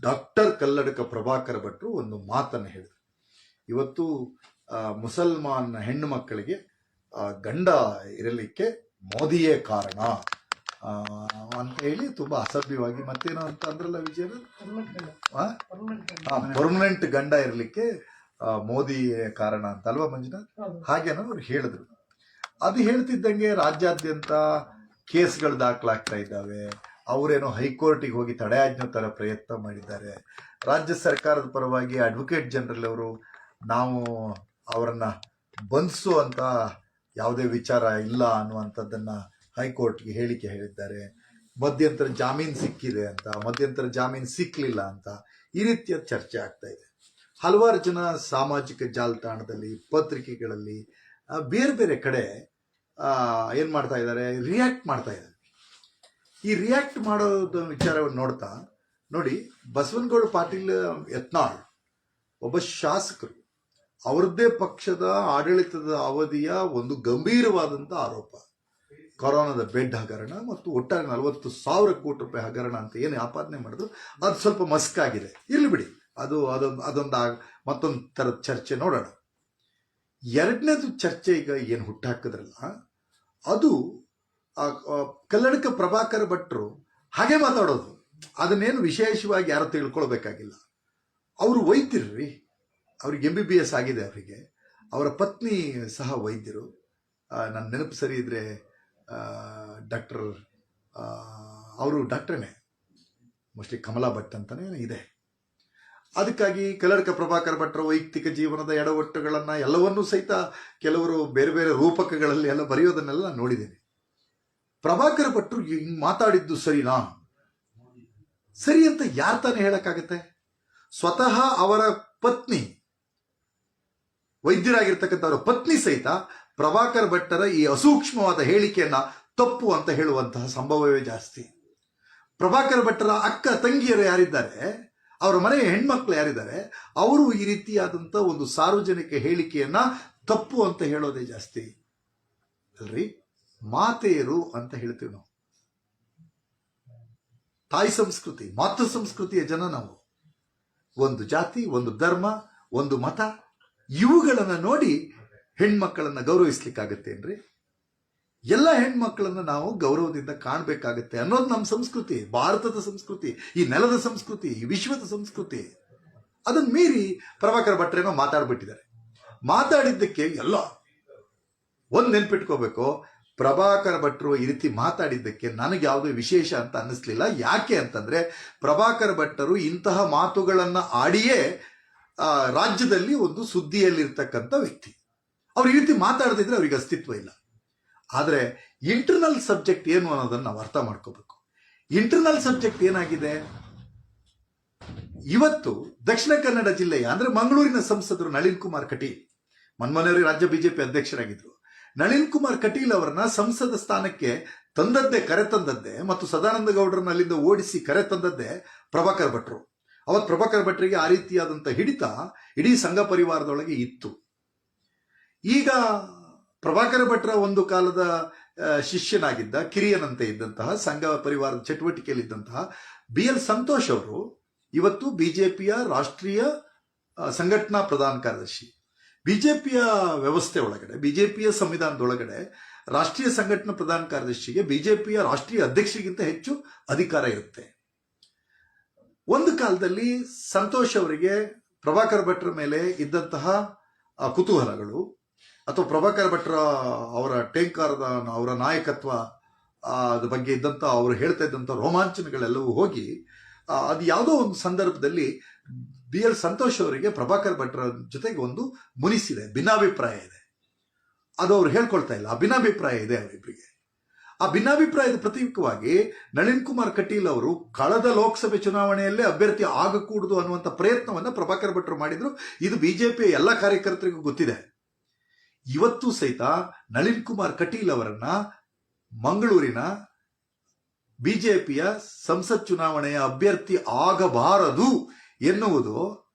Doctor ಕಲ್ಲಡಕ Prabhakar ಭಟ್ರು ಒಂದು ಮಾತನ್ನು ಹೇಳಿದರು. ಇವತ್ತು ಮುಸಲ್ಮಾನ್ ಹೆಣ್ಣು ಮಕ್ಕಳಿಗೆ ಗಂಡ ಇರಲಿಕ್ಕೆ ಮೋದಿಯೇ ಕಾರಣ. ಅಂತ ಹೇಳಿ ತುಂಬಾ ಅಸಭ್ಯವಾಗಿ ಮತ್ತೇನೋ ಅಂತ ಅಂದ್ರಲ್ಲ ವಿಜಯ ಪರ್ಮನೆಂಟ್ ಗಂಡ. ಇರಲಿಕ್ಕೆ ಮೋದಿಯೇ ಕಾರಣ ಅಂತ ಅಲ್ವಾ ಮಂಜುನಾಥ್ ಹಾಗೇನೋ ಅವ್ರು ಹೇಳಿದ್ರು. ಅದು ಹೇಳ್ತಿದ್ದಂಗೆ ರಾಜ್ಯಾದ್ಯಂತ ಕೇಸ್ಗಳು ದಾಖಲಾಗ್ತಾ ಇದ್ದಾವೆ. ಅವರೇನೋ ಹೈಕೋರ್ಟಿಗೆ ಹೋಗಿ ತಡೆಯಾಜ್ಞೆ ತರ ಪ್ರಯತ್ನ ಮಾಡಿದ್ದಾರೆ. ರಾಜ್ಯ ಸರ್ಕಾರದ ಪರವಾಗಿ ಅಡ್ವೊಕೇಟ್ ಜನರಲ್ ಅವರು ನಾವು ಅವರನ್ನ ಬಂಧಿಸುವಂತ ಯಾವುದೇ ವಿಚಾರ ಇಲ್ಲ ಅನ್ನುವಂಥದ್ದನ್ನ ಹೈಕೋರ್ಟ್ಗೆ ಹೇಳಿಕೆ ಹೇಳಿದ್ದಾರೆ. ಮಧ್ಯಂತರ ಜಾಮೀನು ಸಿಕ್ಕಿದೆ ಅಂತ, ಮಧ್ಯಂತರ ಜಾಮೀನು ಸಿಕ್ಕಲಿಲ್ಲ ಅಂತ ಈ ರೀತಿಯ ಚರ್ಚೆ ಆಗ್ತಾ ಇದೆ. ಹಲವಾರು ಜನ ಸಾಮಾಜಿಕ ಜಾಲತಾಣದಲ್ಲಿ, ಪತ್ರಿಕೆಗಳಲ್ಲಿ ಬೇರೆ ಬೇರೆ ಕಡೆ ಏನ್ ಮಾಡ್ತಾ ಇದ್ದಾರೆ ರಿಯಾಕ್ಟ್ ಮಾಡ್ತಾ ಇದ್ದಾರೆ. ಈ ರಿಯಾಕ್ಟ್ ಮಾಡೋದು ವಿಚಾರವನ್ನು ನೋಡ್ತಾ, ನೋಡಿ, ಬಸವನಗೌಡ ಪಾಟೀಲ್ ಯತ್ನಾಳ್, ಒಬ್ಬ ಶಾಸಕರು, ಅವ್ರದ್ದೇ ಪಕ್ಷದ ಆಡಳಿತದ ಅವಧಿಯ ಒಂದು ಗಂಭೀರವಾದಂಥ ಆರೋಪ. ಕೊರೋನಾದ ಬೆಡ್ ಹಗರಣ ಮತ್ತು ಒಟ್ಟಾರೆ ನಲವತ್ತು ಸಾವಿರ ಕೋಟಿ ರೂಪಾಯಿ ಹಗರಣ ಅಂತ ಏನು ಆಪಾದನೆ ಮಾಡಿದ್ರು ಅದು ಸ್ವಲ್ಪ ಮಸ್ಕಾಗಿದೆ. ಇರ್ಲಿ ಬಿಡಿ, ಅದು, ಅದೊಂದು ಅದೊಂದು ಮತ್ತೊಂದು ಥರದ ಚರ್ಚೆ ನೋಡೋಣ. ಎರಡನೇದು ಚರ್ಚೆ ಈಗ ಏನು ಹುಟ್ಟಾಕಿದ್ರಲ್ಲ, ಅದು ಕಲ್ಲಡಕ ಪ್ರಭಾಕರ್ ಭಟ್ರು ಹಾಗೆ ಮಾತಾಡೋದು. ಅದನ್ನೇನು ವಿಶೇಷವಾಗಿ ಯಾರು ತಿಳ್ಕೊಳ್ಬೇಕಾಗಿಲ್ಲ. ಅವರು ವೈದ್ಯರ್ರಿ ಅವ್ರಿಗೆ ಎಂ ಬಿ ಬಿ ಎಸ್ ಆಗಿದೆ ಅವರಿಗೆ. ಅವರ ಪತ್ನಿ ಸಹ ವೈದ್ಯರು. ನನ್ನ ನೆನಪು ಸರಿ ಇದ್ರೆ ಡಾಕ್ಟರ್ ಅವರು ಡಾಕ್ಟ್ರೇನೆ. ಮೋಸ್ಟ್ಲಿ ಕಮಲಾ ಭಟ್ ಅಂತಾನೆ ಇದೆ. ಅದಕ್ಕಾಗಿ ಕಲ್ಲಡಕ ಪ್ರಭಾಕರ್ ಭಟ್ರ ವೈಯಕ್ತಿಕ ಜೀವನದ ಎಡವಟ್ಟುಗಳನ್ನು ಎಲ್ಲವನ್ನೂ ಸಹಿತ ಕೆಲವರು ಬೇರೆ ಬೇರೆ ರೂಪಕಗಳಲ್ಲಿ ಎಲ್ಲ ಬರೆಯೋದನ್ನೆಲ್ಲ ನಾನು ನೋಡಿದ್ದೇನೆ. ಪ್ರಭಾಕರ್ ಭಟ್ರು ಹಿಂಗ್ ಮಾತಾಡಿದ್ದು ಸರಿನಾ? ಸರಿ ಅಂತ ಯಾರ ತಾನೇ ಹೇಳಕ್ಕಾಗತ್ತೆ? ಸ್ವತಃ ಅವರ ಪತ್ನಿ ವೈದ್ಯರಾಗಿರ್ತಕ್ಕಂಥ ಅವರ ಪತ್ನಿ ಸಹಿತ ಪ್ರಭಾಕರ್ ಭಟ್ಟರ ಈ ಅಸೂಕ್ಷ್ಮವಾದ ಹೇಳಿಕೆಯನ್ನ ತಪ್ಪು ಅಂತ ಹೇಳುವಂತಹ ಸಂಭವವೇ ಜಾಸ್ತಿ. ಪ್ರಭಾಕರ್ ಭಟ್ಟರ ಅಕ್ಕ ತಂಗಿಯರು ಯಾರಿದ್ದಾರೆ, ಅವರ ಮನೆಯ ಹೆಣ್ಮಕ್ಳು ಯಾರಿದ್ದಾರೆ, ಅವರು ಈ ರೀತಿಯಾದಂಥ ಒಂದು ಸಾರ್ವಜನಿಕ ಹೇಳಿಕೆಯನ್ನ ತಪ್ಪು ಅಂತ ಹೇಳೋದೇ ಜಾಸ್ತಿ. ಅಲ್ರಿ? ಮಾತೆಯರು ಅಂತ ಹೇಳ್ತೀವಿ ನಾವು. ತಾಯಿ ಸಂಸ್ಕೃತಿ, ಮಾತೃ ಸಂಸ್ಕೃತಿಯ ಜನ ನಾವು. ಒಂದು ಜಾತಿ, ಒಂದು ಧರ್ಮ, ಒಂದು ಮತ, ಇವುಗಳನ್ನು ನೋಡಿ ಹೆಣ್ಮಕ್ಕಳನ್ನ ಗೌರವಿಸ್ಲಿಕ್ಕಾಗತ್ತೇನ್ರಿ ಎಲ್ಲ ಹೆಣ್ಮಕ್ಕಳನ್ನು ನಾವು ಗೌರವದಿಂದ ಕಾಣಬೇಕಾಗತ್ತೆ ಅನ್ನೋದು ನಮ್ಮ ಸಂಸ್ಕೃತಿ, ಭಾರತದ ಸಂಸ್ಕೃತಿ, ಈ ನೆಲದ ಸಂಸ್ಕೃತಿ, ಈ ವಿಶ್ವದ ಸಂಸ್ಕೃತಿ. ಅದನ್ನ ಮೀರಿ ಪ್ರಭಾಕರ ಭಟ್ರೇನೋ ಮಾತಾಡ್ಬಿಟ್ಟಿದ್ದಾರೆ. ಮಾತಾಡಿದ್ದಕ್ಕೆ ಎಲ್ಲ ಒಂದು ನೆನ್ಪಿಟ್ಕೋಬೇಕು ಪ್ರಭಾಕರ ಭಟ್ರು ಈ ರೀತಿ ಮಾತಾಡಿದ್ದಕ್ಕೆ ನನಗೆ ಯಾವುದೇ ವಿಶೇಷ ಅಂತ ಅನ್ನಿಸ್ಲಿಲ್ಲ. ಯಾಕೆ ಅಂತಂದ್ರೆ ಪ್ರಭಾಕರ ಭಟ್ಟರು ಇಂತಹ ಮಾತುಗಳನ್ನು ಆಡಿಯೇ ರಾಜ್ಯದಲ್ಲಿ ಒಂದು ಸುದ್ದಿಯಲ್ಲಿರ್ತಕ್ಕಂಥ ವ್ಯಕ್ತಿ. ಅವ್ರು ಈ ರೀತಿ ಮಾತಾಡದಿದ್ರೆ ಅವ್ರಿಗೆ ಅಸ್ತಿತ್ವ ಇಲ್ಲ. ಆದರೆ ಇಂಟರ್ನಲ್ ಸಬ್ಜೆಕ್ಟ್ ಏನು ಅನ್ನೋದನ್ನ ನಾವು ಅರ್ಥ ಮಾಡ್ಕೋಬೇಕು. ಇಂಟರ್ನಲ್ ಸಬ್ಜೆಕ್ಟ್ ಏನಾಗಿದೆ? ಇವತ್ತು ದಕ್ಷಿಣ ಕನ್ನಡ ಜಿಲ್ಲೆಯ, ಅಂದ್ರೆ ಮಂಗಳೂರಿನ ಸಂಸದರು ನಳಿನ್ ಕುಮಾರ್ ಕಟೀಲ್ ಮನ್ಮನೆಯವರು ರಾಜ್ಯ ಬಿಜೆಪಿ ಅಧ್ಯಕ್ಷರಾಗಿದ್ರು. ನಳಿನ್ ಕುಮಾರ್ ಕಟೀಲ್ ಅವರನ್ನ ಸಂಸದ ಸ್ಥಾನಕ್ಕೆ ತಂದದ್ದೇ, ಕರೆ ತಂದದ್ದೇ ಮತ್ತು ಸದಾನಂದ ಗೌಡರನ್ನ ಅಲ್ಲಿಂದ ಓಡಿಸಿ ಕರೆ ತಂದದ್ದೇ ಪ್ರಭಾಕರ್ ಭಟ್ರು. ಅವತ್ ಪ್ರಭಾಕರ್ ಭಟ್ರಿಗೆ ಆ ರೀತಿಯಾದಂತ ಹಿಡಿತ ಇಡೀ ಸಂಘ ಪರಿವಾರದೊಳಗೆ ಇತ್ತು. ಈಗ ಪ್ರಭಾಕರ ಭಟ್ರ ಒಂದು ಕಾಲದ ಶಿಷ್ಯನಾಗಿದ್ದ, ಕಿರಿಯನಂತೆ ಇದ್ದಂತಹ, ಸಂಘ ಪರಿವಾರದ ಚಟುವಟಿಕೆಯಲ್ಲಿದ್ದಂತಹ ಬಿ ಎಲ್ ಸಂತೋಷ್ ಅವರು ಇವತ್ತು ಬಿಜೆಪಿಯ ರಾಷ್ಟ್ರೀಯ ಸಂಘಟನಾ ಪ್ರಧಾನ ಕಾರ್ಯದರ್ಶಿ. ಬಿಜೆಪಿಯ ವ್ಯವಸ್ಥೆ ಒಳಗಡೆ, ಬಿಜೆಪಿಯ ಸಂವಿಧಾನದೊಳಗಡೆ ರಾಷ್ಟ್ರೀಯ ಸಂಘಟನಾ ಪ್ರಧಾನ ಕಾರ್ಯದರ್ಶಿಗೆ ಬಿಜೆಪಿಯ ರಾಷ್ಟ್ರೀಯ ಅಧ್ಯಕ್ಷರಿಗಿಂತ ಹೆಚ್ಚು ಅಧಿಕಾರ ಇರುತ್ತೆ. ಒಂದು ಕಾಲದಲ್ಲಿ ಸಂತೋಷ್ ಅವರಿಗೆ ಪ್ರಭಾಕರ್ ಭಟ್ರ ಮೇಲೆ ಇದ್ದಂತಹ ಕುತೂಹಲಗಳು, ಅಥವಾ ಪ್ರಭಾಕರ್ ಭಟ್ರ ಅವರ ಟೇಂಕಾರದ ಅವರ ನಾಯಕತ್ವ ಅದ ಅದ್ರ ಬಗ್ಗೆ ಇದ್ದಂತ, ಅವರು ಹೇಳ್ತಾ ಇದ್ದಂಥ ರೋಮಾಂಚನಗಳೆಲ್ಲವೂ ಹೋಗಿ ಅದು ಯಾವುದೋ ಒಂದು ಸಂದರ್ಭದಲ್ಲಿ ಬಿ ಎಲ್ ಸಂತೋಷ್ ಅವರಿಗೆ ಪ್ರಭಾಕರ್ ಭಟ್ರ ಜೊತೆಗೆ ಒಂದು ಮುನಿಸಿದೆ, ಭಿನ್ನಾಭಿಪ್ರಾಯ ಇದೆ. ಅದು ಅವ್ರು ಹೇಳ್ಕೊಳ್ತಾ ಇಲ್ಲ. ಆ ಭಿನ್ನಾಭಿಪ್ರಾಯ ಇದೆ ಅವರಿಬ್ಬರಿಗೆ ಆ ಭಿನ್ನಾಭಿಪ್ರಾಯದ ಪ್ರತೀಕವಾಗಿ ನಳಿನ್ ಕುಮಾರ್ ಕಟೀಲ್ ಅವರು ಕಳೆದ ಲೋಕಸಭೆ ಚುನಾವಣೆಯಲ್ಲೇ ಅಭ್ಯರ್ಥಿ ಆಗಕೂಡದು ಅನ್ನುವಂಥ ಪ್ರಯತ್ನವನ್ನು ಪ್ರಭಾಕರ್ ಭಟ್ರು ಮಾಡಿದ್ರು. ಇದು ಬಿಜೆಪಿಯ ಎಲ್ಲ ಕಾರ್ಯಕರ್ತರಿಗೂ ಗೊತ್ತಿದೆ. ಇವತ್ತು ಸಹಿತ ನಳಿನ್ ಕುಮಾರ್ ಕಟೀಲ್ ಅವರನ್ನ ಮಂಗಳೂರಿನ ಬಿಜೆಪಿಯ ಸಂಸತ್ ಚುನಾವಣೆಯ ಅಭ್ಯರ್ಥಿ ಆಗಬಾರದು ಎನ್ನುವುದು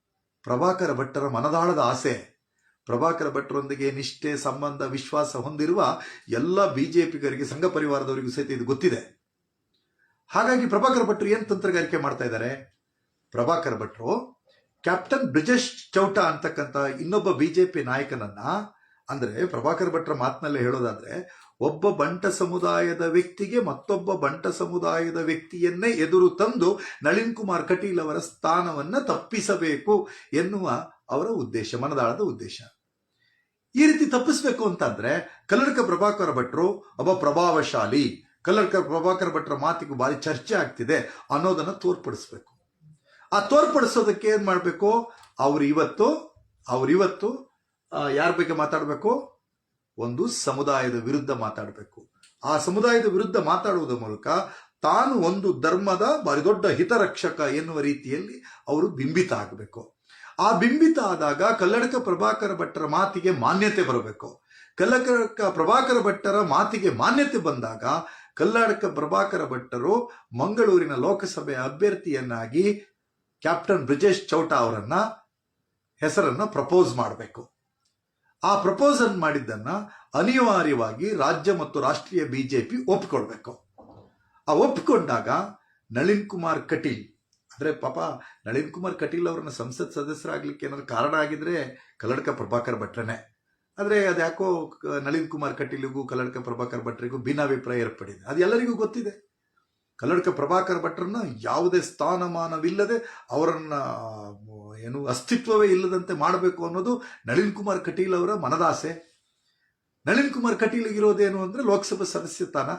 ಪ್ರಭಾಕರ ಭಟ್ಟರ ಮನದಾಳದ ಆಸೆ. ಪ್ರಭಾಕರ ಭಟ್ರೊಂದಿಗೆ ನಿಷ್ಠೆ, ಸಂಬಂಧ, ವಿಶ್ವಾಸ ಹೊಂದಿರುವ ಎಲ್ಲ ಬಿಜೆಪಿಗರಿಗೆ, ಸಂಘ ಪರಿವಾರದವರಿಗೂ ಸಹಿತ ಇದು ಗೊತ್ತಿದೆ. ಹಾಗಾಗಿ ಪ್ರಭಾಕರ ಭಟ್ರು ಏನು ತಂತ್ರಗಾರಿಕೆ ಮಾಡ್ತಾ ಇದ್ದಾರೆ? ಪ್ರಭಾಕರ್ ಭಟ್ರು ಕ್ಯಾಪ್ಟನ್ ಬ್ರಿಜೇಶ್ ಚೌಟಾ ಅಂತಕ್ಕಂಥ ಇನ್ನೊಬ್ಬ ಬಿಜೆಪಿ ನಾಯಕನನ್ನ ಅಂದ್ರೆ ಪ್ರಭಾಕರ್ ಭಟ್ರ ಮಾತಿನಲ್ಲೇ ಹೇಳೋದಾದ್ರೆ, ಒಬ್ಬ ಬಂಟ ಸಮುದಾಯದ ವ್ಯಕ್ತಿಗೆ ಮತ್ತೊಬ್ಬ ಬಂಟ ಸಮುದಾಯದ ವ್ಯಕ್ತಿಯನ್ನೇ ಎದುರು ತಂದು ನಳಿನ್ ಕುಮಾರ್ ಕಟೀಲ್ ಅವರ ಸ್ಥಾನವನ್ನ ತಪ್ಪಿಸಬೇಕು ಎನ್ನುವ ಅವರ ಉದ್ದೇಶ, ಮನದಾಳದ ಉದ್ದೇಶ. ಈ ರೀತಿ ತಪ್ಪಿಸಬೇಕು ಅಂತಂದ್ರೆ ಕಲ್ಲಡ್ಕ ಪ್ರಭಾಕರ ಭಟ್ರು ಒಬ್ಬ ಪ್ರಭಾವಶಾಲಿ. ಕಲ್ಲಡ್ಕ ಪ್ರಭಾಕರ ಭಟ್ರ ಮಾತಿಗೂ ಭಾರಿ ಚರ್ಚೆ ಆಗ್ತಿದೆ ಅನ್ನೋದನ್ನ ತೋರ್ಪಡಿಸ್ಬೇಕು. ಆ ತೋರ್ಪಡಿಸೋದಕ್ಕೆ ಏನ್ ಮಾಡಬೇಕು? ಅವ್ರು ಇವತ್ತು, ಅವ್ರ ಇವತ್ತು ಯಾರ ಬಗ್ಗೆ ಮಾತಾಡಬೇಕು? ಒಂದು ಸಮುದಾಯದ ವಿರುದ್ಧ ಮಾತಾಡಬೇಕು. ಆ ಸಮುದಾಯದ ವಿರುದ್ಧ ಮಾತಾಡುವುದರ ಮೂಲಕ ತಾನು ಒಂದು ಧರ್ಮದ ಬಾರಿ ದೊಡ್ಡ ಹಿತರಕ್ಷಕ ಎನ್ನುವ ರೀತಿಯಲ್ಲಿ ಅವರು ಬಿಂಬಿತ ಆಗಬೇಕು. ಆ ಬಿಂಬಿತ ಆದಾಗ ಕಲ್ಲಡಕ ಪ್ರಭಾಕರ ಭಟ್ಟರ ಮಾತಿಗೆ ಮಾನ್ಯತೆ ಬರಬೇಕು. ಕಲ್ಲಡಕ ಪ್ರಭಾಕರ ಭಟ್ಟರ ಮಾತಿಗೆ ಮಾನ್ಯತೆ ಬಂದಾಗ ಕಲ್ಲಡಕ ಪ್ರಭಾಕರ ಭಟ್ಟರು ಮಂಗಳೂರಿನ ಲೋಕಸಭೆ ಅಭ್ಯರ್ಥಿಯನ್ನಾಗಿ ಕ್ಯಾಪ್ಟನ್ ಬ್ರಿಜೇಶ್ ಚೌಟಾ ಅವರನ್ನ ಹೆಸರನ್ನ ಪ್ರಪೋಸ್ ಮಾಡಬೇಕು. ಆ ಪ್ರಪೋಸಲ್ ಮಾಡಿದ್ದನ್ನ ಅನಿವಾರ್ಯವಾಗಿ ರಾಜ್ಯ ಮತ್ತು ರಾಷ್ಟ್ರೀಯ ಬಿಜೆಪಿ ಒಪ್ಪಿಕೊಳ್ಬೇಕು ಆ ಒಪ್ಪಿಕೊಂಡಾಗ ನಳಿನ್ ಕುಮಾರ್ ಕಟೀಲ್, ಅಂದ್ರೆ ಪಾಪ ನಳಿನ್ ಕುಮಾರ್ ಕಟೀಲ್ ಅವರನ್ನ ಸಂಸತ್ ಸದಸ್ಯರಾಗ್ಲಿಕ್ಕೆ ಏನಾದ್ರು ಕಾರಣ ಆಗಿದ್ರೆ ಕಲ್ಲಡ್ಕ ಪ್ರಭಾಕರ್ ಭಟ್ರನೇ. ಆದರೆ ಅದ್ಯಾಕೋ ನಳಿನ್ ಕುಮಾರ್ ಕಟೀಲಿಗೂ ಕಲ್ಲಡ್ಕ ಪ್ರಭಾಕರ್ ಭಟ್ರಿಗೂ ಭಿನ್ನಾಭಿಪ್ರಾಯ ಏರ್ಪಡಿದೆ. ಅದು ಎಲ್ಲರಿಗೂ ಗೊತ್ತಿದೆ. ಕಲ್ಲಡ್ಕ ಪ್ರಭಾಕರ್ ಭಟ್ರನ್ನ ಯಾವುದೇ ಸ್ಥಾನಮಾನವಿಲ್ಲದೆ ಅವರನ್ನ ಏನು, ಅಸ್ತಿತ್ವವೇ ಇಲ್ಲದಂತೆ ಮಾಡಬೇಕು ಅನ್ನೋದು ನಳಿನ್ ಕುಮಾರ್ ಕಟೀಲ್ ಅವರ ಮನದಾಸೆ. ನಳಿನ್ ಕುಮಾರ್ ಕಟೀಲ್ ಇರೋದೇನು ಅಂದ್ರೆ ಲೋಕಸಭಾ ಸದಸ್ಯ ತಾನ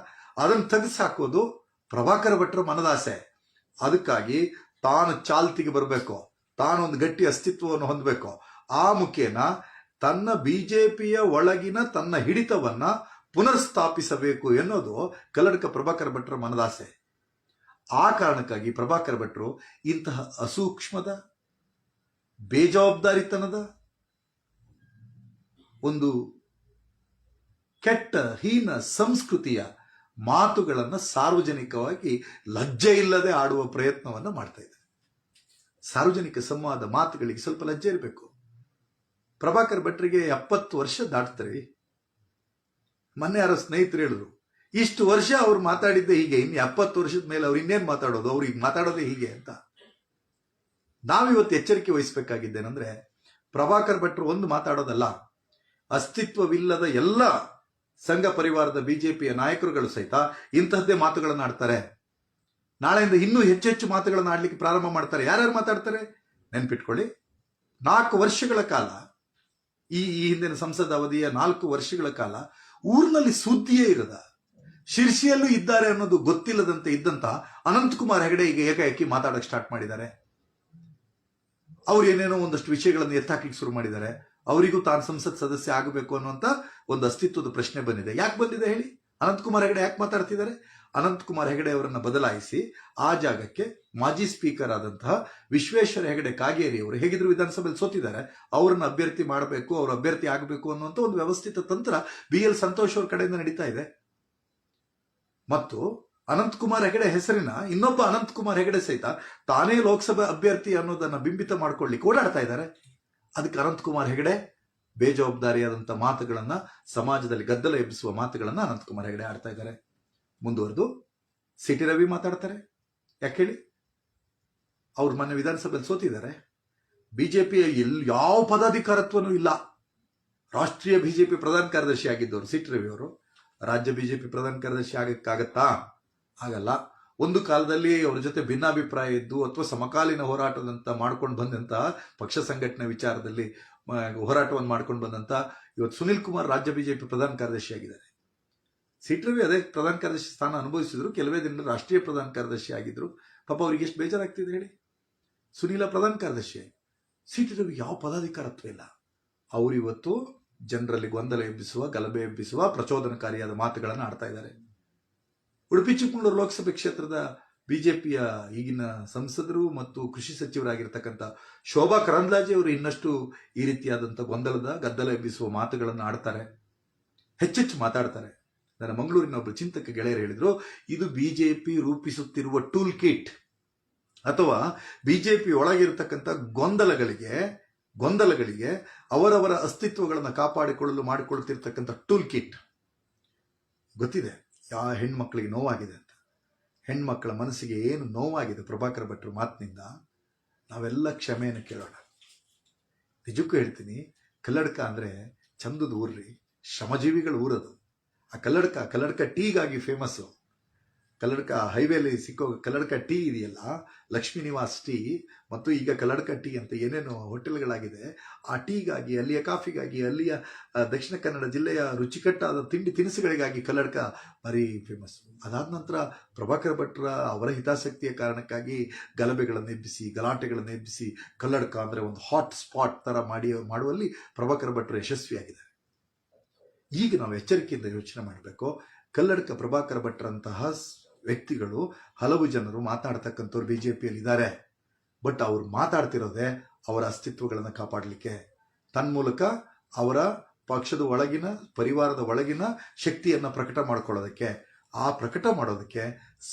ಅದನ್ನು ತೆಗೆಸಾಕೋದು ಪ್ರಭಾಕರ್ ಭಟ್ರ ಮನದಾಸೆ. ಅದಕ್ಕಾಗಿ ತಾನು ಚಾಲ್ತಿಗೆ ಬರಬೇಕು. ತಾನೊಂದು ಗಟ್ಟಿ ಅಸ್ತಿತ್ವವನ್ನು ಹೊಂದಬೇಕು. ಆ ಮುಖೇನ ತನ್ನ ಬಿಜೆಪಿಯ ಒಳಗಿನ ತನ್ನ ಹಿಡಿತವನ್ನ ಪುನರ್ಸ್ಥಾಪಿಸಬೇಕು ಎನ್ನುವುದು ಕಲ್ಲಡ್ಕ ಪ್ರಭಾಕರ್ ಭಟ್ರ ಮನದಾಸೆ. ಆ ಕಾರಣಕ್ಕಾಗಿ ಪ್ರಭಾಕರ್ ಭಟ್ರು ಇಂತಹ ಅಸೂಕ್ಷ್ಮದ, ಬೇಜವಾಬ್ದಾರಿತನದ, ಒಂದು ಕೆಟ್ಟ, ಹೀನ ಸಂಸ್ಕೃತಿಯ ಮಾತುಗಳನ್ನು ಸಾರ್ವಜನಿಕವಾಗಿ ಲಜ್ಜೆ ಇಲ್ಲದೆ ಆಡುವ ಪ್ರಯತ್ನವನ್ನು ಮಾಡ್ತಾ ಇದ್ದಾರೆ. ಸಾರ್ವಜನಿಕ ಸಂವಾದ ಮಾತುಗಳಿಗೆ ಸ್ವಲ್ಪ ಲಜ್ಜೆ ಇರಬೇಕು. ಪ್ರಭಾಕರ್ ಭಟ್ರಿಗೆ ಎಪ್ಪತ್ತು ವರ್ಷ ದಾಟ್ತಾರೆ. ಮೊನ್ನೆ ಯಾರೋ ಸ್ನೇಹಿತರು ಹೇಳಿದ್ರು ಇಷ್ಟು ವರ್ಷ ಅವ್ರು ಮಾತಾಡಿದ್ದೆ ಹೀಗೆ, ಇನ್ನು ಎಪ್ಪತ್ತು ವರ್ಷದ ಮೇಲೆ ಅವ್ರು ಇನ್ನೇನು ಮಾತಾಡೋದು, ಅವ್ರು ಈಗ ಮಾತಾಡೋದೇ ಹೀಗೆ ಅಂತ. ನಾವಿವತ್ತು ಎಚ್ಚರಿಕೆ ವಹಿಸಬೇಕಾಗಿದ್ದೇನೆಂದ್ರೆ, ಪ್ರಭಾಕರ್ ಭಟ್ರು ಒಂದು ಮಾತಾಡೋದಲ್ಲ, ಅಸ್ತಿತ್ವವಿಲ್ಲದ ಎಲ್ಲ ಸಂಘ ಪರಿವಾರದ ಬಿಜೆಪಿಯ ನಾಯಕರುಗಳು ಸಹಿತ ಇಂತಹದ್ದೇ ಮಾತುಗಳನ್ನು ಆಡ್ತಾರೆ. ನಾಳೆಯಿಂದ ಇನ್ನೂ ಹೆಚ್ಚು ಹೆಚ್ಚು ಮಾತುಗಳನ್ನು ಆಡ್ಲಿಕ್ಕೆ ಪ್ರಾರಂಭ ಮಾಡ್ತಾರೆ. ಯಾರ್ಯಾರು ಮಾತಾಡ್ತಾರೆ? ನೆನ್ಪಿಟ್ಕೊಳ್ಳಿ. ನಾಲ್ಕು ವರ್ಷಗಳ ಕಾಲ, ಈ ಈ ಹಿಂದಿನ ಸಂಸದ ಅವಧಿಯ ನಾಲ್ಕು ವರ್ಷಗಳ ಕಾಲ ಊರಿನಲ್ಲಿ ಸುದ್ದಿಯೇ ಇರದ. ಶಿರ್ಷಿಯಲ್ಲೂ ಇದ್ದಾರೆ ಅನ್ನೋದು ಗೊತ್ತಿಲ್ಲದಂತೆ ಇದ್ದಂತ ಅನಂತಕುಮಾರ್ ಹೆಗಡೆ ಈಗ ಏಕಾಏಕಿ ಮಾತಾಡಕ್ಕೆ ಸ್ಟಾರ್ಟ್ ಮಾಡಿದ್ದಾರೆ. ಅವ್ರು ಏನೇನೋ ಒಂದಷ್ಟು ವಿಷಯಗಳನ್ನು ಎತ್ತಾಕಿಗೆ ಶುರು ಮಾಡಿದ್ದಾರೆ. ಅವರಿಗೂ ತಾನು ಸಂಸತ್ ಸದಸ್ಯ ಆಗಬೇಕು ಅನ್ನುವಂತ ಒಂದು ಅಸ್ತಿತ್ವದ ಪ್ರಶ್ನೆ ಬಂದಿದೆ. ಯಾಕೆ ಬಂದಿದೆ ಹೇಳಿ? ಅನಂತಕುಮಾರ್ ಹೆಗಡೆ ಯಾಕೆ ಮಾತಾಡ್ತಿದ್ದಾರೆ? ಅನಂತಕುಮಾರ್ ಹೆಗಡೆ ಅವರನ್ನು ಬದಲಾಯಿಸಿ ಆ ಜಾಗಕ್ಕೆ ಮಾಜಿ ಸ್ಪೀಕರ್ ಆದಂತಹ ವಿಶ್ವೇಶ್ವರ ಹೆಗಡೆ ಕಾಗೇರಿ ಅವರು ಹೇಗಿದ್ರು ವಿಧಾನಸಭೆಯಲ್ಲಿ ಸೋತಿದ್ದಾರೆ. ಅವರನ್ನು ಅಭ್ಯರ್ಥಿ ಮಾಡಬೇಕು, ಅವರು ಅಭ್ಯರ್ಥಿ ಆಗಬೇಕು ಅನ್ನುವಂತ ಒಂದು ವ್ಯವಸ್ಥಿತ ತಂತ್ರ ಬಿ ಎಲ್ ಸಂತೋಷ್ ಅವ್ರ ಕಡೆಯಿಂದ ನಡೀತಾ ಇದೆ. ಮತ್ತು ಅನಂತಕುಮಾರ್ ಹೆಗಡೆ ಹೆಸರಿನ ಇನ್ನೊಬ್ಬ ಅನಂತಕುಮಾರ್ ಹೆಗಡೆ ಸಹಿತ ತಾನೇ ಲೋಕಸಭಾ ಅಭ್ಯರ್ಥಿ ಅನ್ನೋದನ್ನ ಬಿಂಬಿತ ಮಾಡ್ಕೊಳ್ಳಿಕ್ಕೆ ಓಡಾಡ್ತಾ ಇದ್ದಾರೆ. ಅದಕ್ಕೆ ಅನಂತಕುಮಾರ್ ಹೆಗಡೆ ಬೇಜವಾಬ್ದಾರಿಯಾದಂಥ ಮಾತುಗಳನ್ನ, ಸಮಾಜದಲ್ಲಿ ಗದ್ದಲ ಎಬ್ಬಿಸುವ ಮಾತುಗಳನ್ನ ಅನಂತಕುಮಾರ್ ಹೆಗಡೆ ಆಡ್ತಾ ಇದ್ದಾರೆ. ಮುಂದುವರೆದು ಸಿಟಿ ರವಿ ಮಾತಾಡ್ತಾರೆ. ಯಾಕೆ ಹೇಳಿ? ಅವ್ರು ಮೊನ್ನೆ ವಿಧಾನಸಭೆಯಲ್ಲಿ ಸೋತಿದ್ದಾರೆ. ಬಿಜೆಪಿಯ ಎಲ್ಲಿ ಯಾವ ಪದಾಧಿಕಾರತ್ವನೂ ಇಲ್ಲ. ರಾಷ್ಟ್ರೀಯ ಬಿಜೆಪಿ ಪ್ರಧಾನ ಕಾರ್ಯದರ್ಶಿ ಆಗಿದ್ದವರು ಸಿಟಿ ರವಿ ಅವರು. ರಾಜ್ಯ ಬಿಜೆಪಿ ಪ್ರಧಾನ ಕಾರ್ಯದರ್ಶಿ ಆಗಕ್ಕಾಗತ್ತಾ ಆಗಲ್ಲ. ಒಂದು ಕಾಲದಲ್ಲಿ ಅವ್ರ ಜೊತೆ ಭಿನ್ನಾಭಿಪ್ರಾಯ ಇದ್ದು ಅಥವಾ ಸಮಕಾಲೀನ ಹೋರಾಟದಂತ ಮಾಡ್ಕೊಂಡು ಬಂದಂತ, ಪಕ್ಷ ಸಂಘಟನೆ ವಿಚಾರದಲ್ಲಿ ಹೋರಾಟವನ್ನು ಮಾಡ್ಕೊಂಡು ಬಂದಂತ ಇವತ್ತು ಸುನಿಲ್ ಕುಮಾರ್ ರಾಜ್ಯ ಬಿಜೆಪಿ ಪ್ರಧಾನ ಕಾರ್ಯದರ್ಶಿ ಆಗಿದ್ದಾರೆ. ಸಿಟಿ ರವಿ ಅದೇ ಪ್ರಧಾನ ಕಾರ್ಯದರ್ಶಿ ಸ್ಥಾನ ಅನುಭವಿಸಿದ್ರು. ಕೆಲವೇ ದಿನ ರಾಷ್ಟ್ರೀಯ ಪ್ರಧಾನ ಕಾರ್ಯದರ್ಶಿ ಆಗಿದ್ರು. ಪಾಪ ಅವ್ರಿಗೆ ಎಷ್ಟು ಬೇಜಾರಾಗ್ತಿದೆ ಹೇಳಿ. ಸುನೀಲ ಪ್ರಧಾನ ಕಾರ್ಯದರ್ಶಿ. ಸಿಟಿ ಯಾವ ಪದಾಧಿಕಾರತ್ವ ಇಲ್ಲ. ಅವರು ಇವತ್ತು ಜನರಲ್ಲಿ ಗೊಂದಲ ಎಬ್ಬಿಸುವ, ಗಲಭೆ ಎಬ್ಬಿಸುವ, ಪ್ರಚೋದನಕಾರಿಯಾದ ಮಾತುಗಳನ್ನು ಆಡ್ತಾ ಇದ್ದಾರೆ. ಉಡುಪಿ ಚಿಕ್ಕಮಗಳೂರು ಲೋಕಸಭೆ ಕ್ಷೇತ್ರದ ಬಿಜೆಪಿಯ ಈಗಿನ ಸಂಸದರು ಮತ್ತು ಕೃಷಿ ಸಚಿವರಾಗಿರ್ತಕ್ಕಂಥ ಶೋಭಾ ಕರಂದ್ಲಾಜೆ ಅವರು ಇನ್ನಷ್ಟು ಈ ರೀತಿಯಾದಂಥ ಗೊಂದಲದ, ಗದ್ದಲ ಎಬ್ಬಿಸುವ ಮಾತುಗಳನ್ನು ಆಡ್ತಾರೆ. ಹೆಚ್ಚೆಚ್ಚು ಮಾತಾಡ್ತಾರೆ. ನನ್ನ ಮಂಗಳೂರಿನ ಒಬ್ಬರು ಚಿಂತಕ ಗೆಳೆಯರು ಹೇಳಿದ್ರು, ಇದು ಬಿಜೆಪಿ ರೂಪಿಸುತ್ತಿರುವ ಟೂಲ್ ಕಿಟ್ ಅಥವಾ ಬಿಜೆಪಿ ಒಳಗಿರತಕ್ಕಂಥ ಗೊಂದಲಗಳಿಗೆ ಗೊಂದಲಗಳಿಗೆ ಅವರವರ ಅಸ್ತಿತ್ವಗಳನ್ನು ಕಾಪಾಡಿಕೊಳ್ಳಲು ಮಾಡಿಕೊಳ್ತಿರ್ತಕ್ಕಂಥ ಟೂಲ್ ಕಿಟ್ ಗೊತ್ತಿದೆ ಯಾವ ಹೆಣ್ಮಕ್ಳಿಗೆ ನೋವಾಗಿದೆ ಅಂತ. ಹೆಣ್ಮಕ್ಳ ಮನಸ್ಸಿಗೆ ಏನು ನೋವಾಗಿದೆ ಪ್ರಭಾಕರ್ ಭಟ್ರ ಮಾತಿನಿಂದ, ನಾವೆಲ್ಲ ಕ್ಷಮೆಯನ್ನು ಕೇಳೋಣ. ನಿಜಕ್ಕೂ ಹೇಳ್ತೀನಿ, ಕಲ್ಲಡ್ಕ ಅಂದರೆ ಚಂದದ ಊರ್ರಿ, ಶ್ರಮಜೀವಿಗಳು ಊರದು. ಆ ಕಲ್ಲಡ್ಕ ಕಲ್ಲಡ್ಕ ಟೀಗಾಗಿ ಫೇಮಸ್ಸು ಕಲ್ಲಡ್ಕ ಹೈವೇಲಿ ಸಿಕ್ಕೋ ಕಲ್ಲಡ್ಕ ಟೀ ಇದೆಯಲ್ಲ, ಲಕ್ಷ್ಮೀ ನಿವಾಸ್ ಟೀ, ಮತ್ತು ಈಗ ಕಲ್ಲಡ್ಕ ಟೀ ಅಂತ ಏನೇನು ಹೋಟೆಲ್ಗಳಾಗಿದೆ, ಆ ಟೀಗಾಗಿ, ಅಲ್ಲಿಯ ಕಾಫಿಗಾಗಿ, ಅಲ್ಲಿಯ ದಕ್ಷಿಣ ಕನ್ನಡ ಜಿಲ್ಲೆಯ ರುಚಿಕಟ್ಟಾದ ತಿಂಡಿ ತಿನಿಸುಗಳಿಗಾಗಿ ಕಲ್ಲಡ್ಕ ಭಾರಿ ಫೇಮಸ್ ಅದಾದ ನಂತರ ಪ್ರಭಾಕರ ಭಟ್ರ ಅವರ ಹಿತಾಸಕ್ತಿಯ ಕಾರಣಕ್ಕಾಗಿ ಗಲಭೆಗಳನ್ನು ಎಬ್ಬಿಸಿ, ಗಲಾಟೆಗಳನ್ನು ಎಬ್ಬಿಸಿ ಕಲ್ಲಡ್ಕ ಅಂದರೆ ಒಂದು ಹಾಟ್ ಸ್ಪಾಟ್ ಥರ ಮಾಡಿ, ಮಾಡುವಲ್ಲಿ ಪ್ರಭಾಕರ ಭಟ್ರು ಯಶಸ್ವಿಯಾಗಿದ್ದಾರೆ. ಈಗ ನಾವು ಎಚ್ಚರಿಕೆಯಿಂದ ಯೋಚನೆ ಮಾಡಬೇಕು ಕಲ್ಲಡ್ಕ ಪ್ರಭಾಕರ ಭಟ್ರಂತಹ ವ್ಯಕ್ತಿಗಳು ಹಲವು ಜನರು ಮಾತನಾಡ್ತಕ್ಕಂಥವ್ರು ಬಿ ಜೆ ಪಿಯಲ್ಲಿ ಇದ್ದಾರೆ ಬಟ್ ಅವ್ರು ಮಾತಾಡ್ತಿರೋದೇ ಅವರ ಅಸ್ತಿತ್ವಗಳನ್ನು ಕಾಪಾಡಲಿಕ್ಕೆ. ತನ್ಮೂಲಕ ಅವರ ಪಕ್ಷದ ಒಳಗಿನ, ಪರಿವಾರದ ಒಳಗಿನ ಶಕ್ತಿಯನ್ನು ಪ್ರಕಟ ಮಾಡ್ಕೊಳ್ಳೋದಕ್ಕೆ. ಆ ಪ್ರಕಟ ಮಾಡೋದಕ್ಕೆ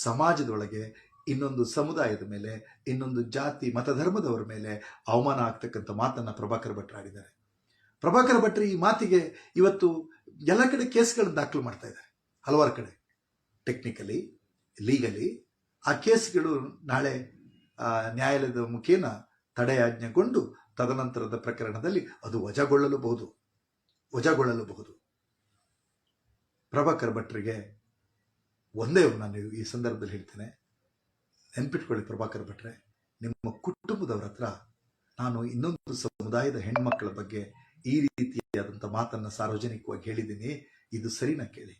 ಸಮಾಜದೊಳಗೆ ಇನ್ನೊಂದು ಸಮುದಾಯದ ಮೇಲೆ, ಇನ್ನೊಂದು ಜಾತಿ, ಮತಧರ್ಮದವರ ಮೇಲೆ ಅವಮಾನ ಆಗ್ತಕ್ಕಂಥ ಮಾತನ್ನು ಪ್ರಭಾಕರ್ ಭಟ್ರು ಆಡಿದ್ದಾರೆ. ಪ್ರಭಾಕರ್ ಭಟ್ರು ಈ ಮಾತಿಗೆ ಇವತ್ತು ಎಲ್ಲ ಕಡೆ ಕೇಸ್ಗಳನ್ನು ದಾಖಲು ಮಾಡ್ತಾ ಇದ್ದಾರೆ. ಹಲವಾರು ಕಡೆ. ಟೆಕ್ನಿಕಲಿ ಲೀಗಲಿ ಆ ಕೇಸ್ಗಳು ನಾಳೆ ನ್ಯಾಯಾಲಯದ ಮುಖೇನ ತಡೆಯಾಜ್ಞೆಗೊಂಡು ತದನಂತರದ ಪ್ರಕರಣದಲ್ಲಿ ಅದು ವಜಾಗೊಳ್ಳಲೂಬಹುದು. ವಜಾಗೊಳ್ಳಲೂಬಹುದು. ಪ್ರಭಾಕರ್ ಭಟ್ರಿಗೆ ಒಂದೇ ನಾನು ಈ ಸಂದರ್ಭದಲ್ಲಿ ಹೇಳ್ತೇನೆ. ನೆನ್ಪಿಟ್ಕೊಳ್ಳಿ ಪ್ರಭಾಕರ್ ಭಟ್ರೆ, ನಿಮ್ಮ ಕುಟುಂಬದವರ ಹತ್ರ ನಾನು ಇನ್ನೊಂದು ಸಮುದಾಯದ ಹೆಣ್ಮಕ್ಕಳ ಬಗ್ಗೆ ಈ ರೀತಿಯಾದಂಥ ಮಾತನ್ನ ಸಾರ್ವಜನಿಕವಾಗಿ ಹೇಳಿದ್ದೀನಿ. ಇದು ಸರಿನಾ ಕೇಳಿ?